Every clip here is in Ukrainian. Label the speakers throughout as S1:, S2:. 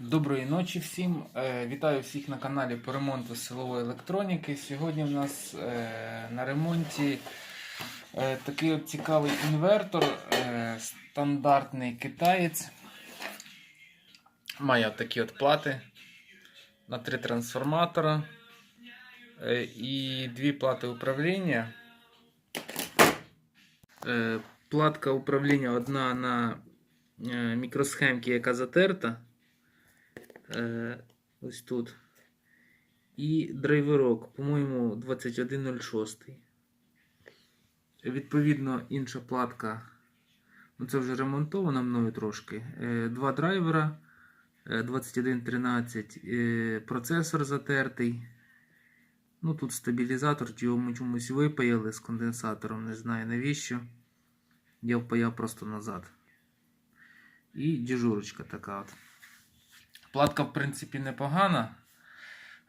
S1: Доброї ночі всім. Е, Вітаю всіх на каналі по ремонту силової електроніки. Сьогодні в нас е, на ремонті е, такий от цікавий інвертор, стандартний китаєць. Має такі от плати на три трансформатора і дві плати управління. Платка управління одна на мікросхемці, яка затерта. Е, ось тут. І драйверок, по-моєму, 2106. Відповідно, інша платка. Ну, це вже ремонтована мною трошки. Е, Два драйвера е, 2113, е, процесор затертий. Ну, тут стабілізатор, його чомусь випаяли з конденсатором, не знаю навіщо. Я впаяв просто назад. І дежурочка така от. Платка, в принципі, непогана.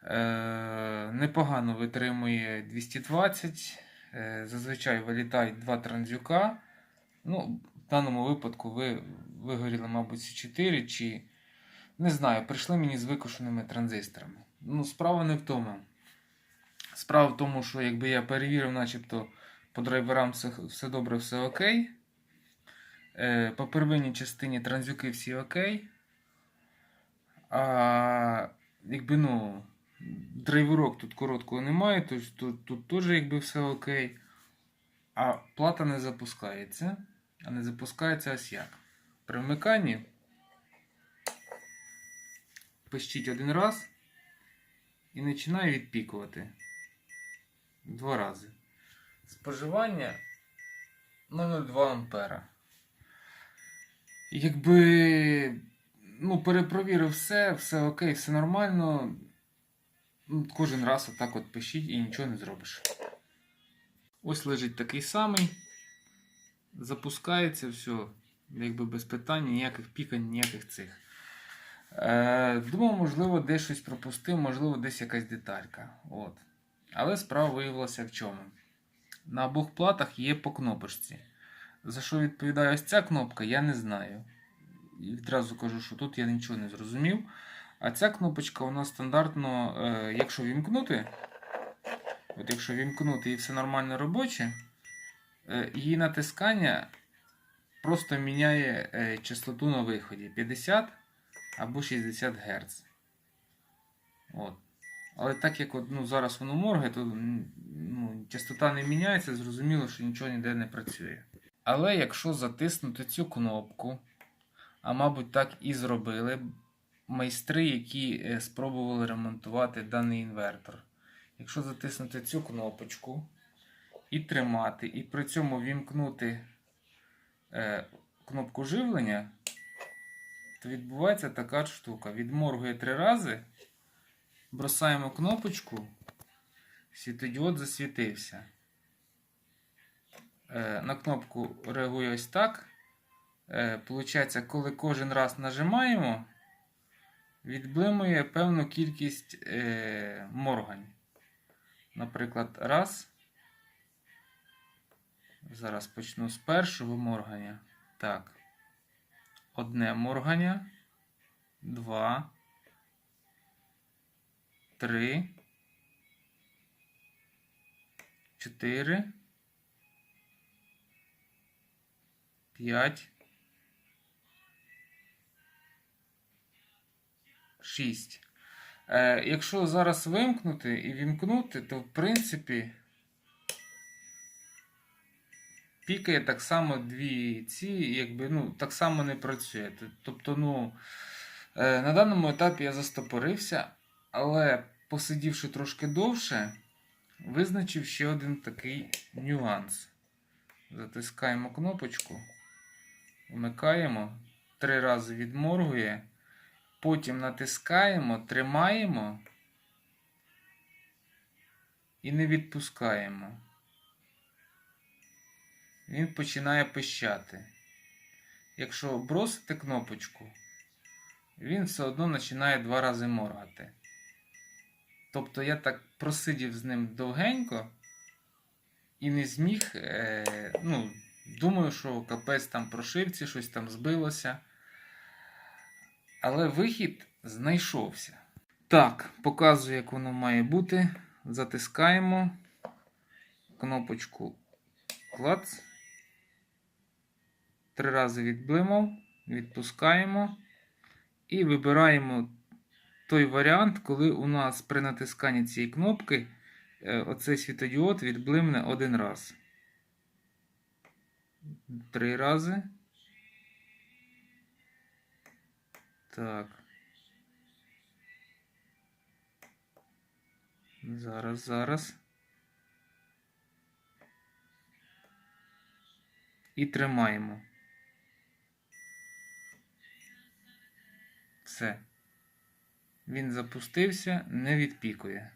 S1: Е, непогано витримує 220. Е, зазвичай вилітають два транзюка. Ну, в даному випадку ви вигоріли, мабуть, ці 4 чи. Не знаю, прийшли мені з викошеними транзисторами. Ну, справа не в тому. Справа в тому, що якби я перевірив, начебто по драйверам все, все добре, все окей. Е, по первинній частині транзюки всі окей. А якби ну, драйверок тут короткого немає, то тут, тут теж якби все окей. А плата не запускається. А не запускається ось як. При вмиканні пищить один раз і починає відпікувати. Два рази. Споживання 0,02 ампера. Якби ну, перепровірив все, все окей, все нормально. Ну, Кожен раз отак от пишіть і нічого не зробиш. Ось лежить такий самий. Запускається все, якби без питань, ніяких пікань, ніяких цих. Е, думав, можливо, десь щось пропустив, можливо, десь якась деталька. От. Але справа виявилася в чому. На обох платах є по кнопочці. За що відповідає ось ця кнопка, я не знаю. І відразу кажу, що тут я нічого не зрозумів. А ця кнопочка у нас стандартно, е, якщо вімкнути, от якщо вімкнути і все нормально робоче, е, її натискання просто міняє е, частоту на виході 50 або 60 Гц. От. Але так як от, ну, зараз воно моргає, то ну, частота не міняється, зрозуміло, що нічого ніде не працює. Але якщо затиснути цю кнопку, а мабуть, так і зробили майстри, які е, спробували ремонтувати даний інвертор. Якщо затиснути цю кнопочку і тримати, і при цьому вімкнути е, кнопку живлення, то відбувається така штука. Відморгує три рази, бросаємо кнопочку, світодіод засвітився. Е, на кнопку реагує ось так. Е, Получається, коли кожен раз нажимаємо, відблимує певну кількість е, моргань. Наприклад, раз. Зараз почну з першого моргання. Так. Одне моргання. Два. Три. Чотири. П'ять. 6. Е, якщо зараз вимкнути і вімкнути, то в принципі пікає так само дві ці, якби, ну, так само не працює. Тобто, ну, е, на даному етапі я застопорився, але посидівши трошки довше, визначив ще один такий нюанс. Затискаємо кнопочку, вмикаємо, три рази відморгує. Потім натискаємо, тримаємо і не відпускаємо. Він починає пищати. Якщо бросити кнопочку, він все одно починає два рази моргати. Тобто я так просидів з ним довгенько і не зміг, е, ну, думаю, що капець там прошивці, щось там збилося. Але вихід знайшовся. Так, показую, як воно має бути. Затискаємо кнопочку клац. Три рази відблимав, відпускаємо і вибираємо той варіант, коли у нас при натисканні цієї кнопки е, оцей світодіод відблимне один раз. Три рази. Так. Зараз, зараз. І тримаємо. Все. Він запустився, не відпікує.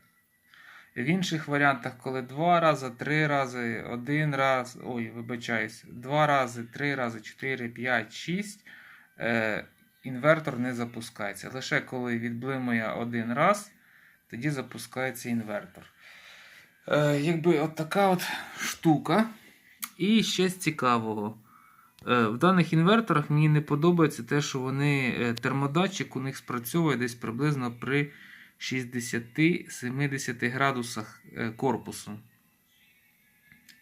S1: В інших варіантах, коли два рази, три рази, один раз, ой, вибачаюсь, два рази, три рази, чотири, п'ять, шість, е, інвертор не запускається. Лише коли відблимує один раз, тоді запускається інвертор. Е, якби от така от штука. І ще з цікавого. Е, В даних інверторах мені не подобається те, що вони е, термодатчик у них спрацьовує десь приблизно при 60-70 градусах е, корпусу.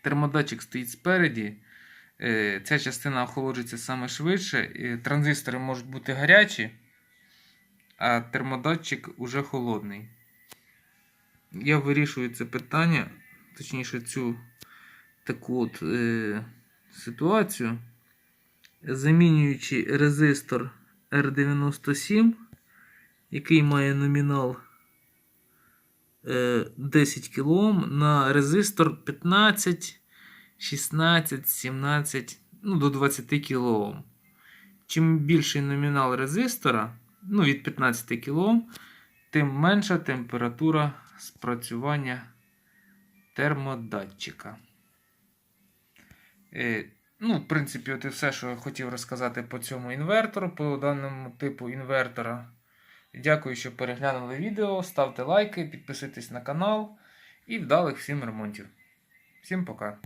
S1: Термодатчик стоїть спереді. Е, Ця частина охолоджується саме швидше. Транзистори можуть бути гарячі, а термодатчик уже холодний. Я вирішую це питання, точніше, цю таку от е, ситуацію, замінюючи резистор R97, який має номінал е, 10 кОм, на резистор 15, 16, 17, ну, до 20 кОм. Чим більший номінал резистора, ну, від 15 кОм, тим менша температура спрацювання термодатчика. Е, Ну, в принципі, от і все, що я хотів розказати по цьому інвертору, по даному типу інвертора. Дякую, що переглянули відео. Ставте лайки, підписуйтесь на канал і вдалих всім ремонтів. Всім пока!